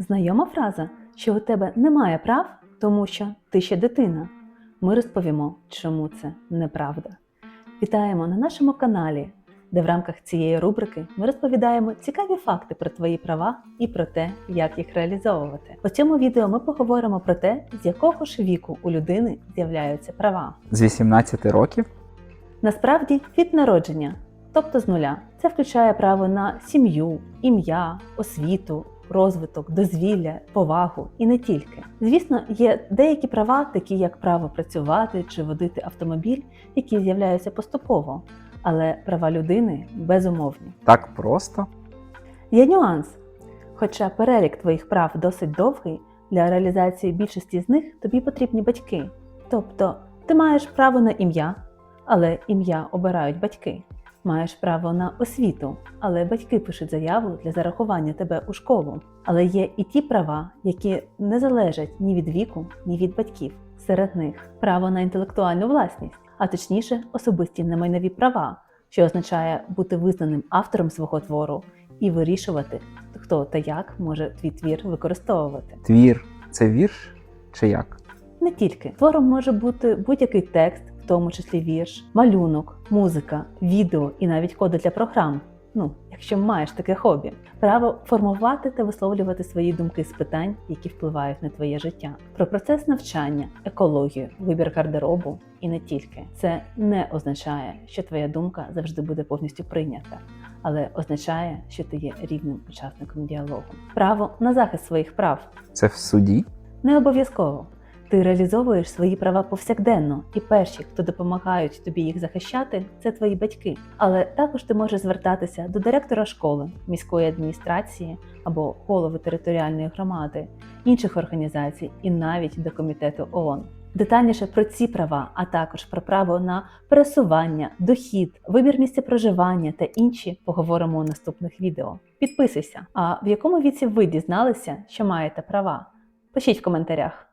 Знайома фраза, що у тебе немає прав, тому що ти ще дитина. Ми розповімо, чому це неправда. Вітаємо на нашому каналі, де в рамках цієї рубрики ми розповідаємо цікаві факти про твої права і про те, як їх реалізовувати. У цьому відео ми поговоримо про те, з якого ж віку у людини з'являються права. З 18 років Насправді від народження, тобто з нуля. Це включає право на сім'ю, ім'я, освіту, розвиток, дозвілля, повагу і не тільки. Звісно, є деякі права, такі як право працювати чи водити автомобіль, які з'являються поступово, але права людини безумовні. так просто. Є нюанс. Хоча перелік твоїх прав досить довгий, для реалізації більшості з них тобі потрібні батьки. Тобто, ти маєш право на ім'я, але ім'я обирають батьки. Маєш право на освіту, але батьки пишуть заяву для зарахування тебе у школу. Але є і ті права, які не залежать ні від віку, ні від батьків. Серед них право на інтелектуальну власність, а точніше, особисті немайнові права, що означає бути визнаним автором свого твору і вирішувати, хто та як може твій твір використовувати. Твір це вірш чи як? Не тільки твором може бути будь-який текст, тому числі вірш, малюнок, музика, відео і навіть коди для програм. Ну, якщо маєш таке хобі, право формувати та висловлювати свої думки з питань, які впливають на твоє життя, про процес навчання, екологію, вибір гардеробу і не тільки. Це не означає, що твоя думка завжди буде повністю прийнята, але означає, що ти є рівним учасником діалогу. Право на захист своїх прав Це в суді? не обов'язково. Ти реалізовуєш свої права повсякденно, і перші, хто допомагають тобі їх захищати, це твої батьки. Але також ти можеш звертатися до директора школи, міської адміністрації або голови територіальної громади, інших організацій і навіть до комітету ООН. Детальніше про ці права, а також про право на пересування, дохід, вибір місця проживання та інші поговоримо у наступних відео. Підписуйся. А в якому віці ви дізналися, що маєте права? Пишіть в коментарях.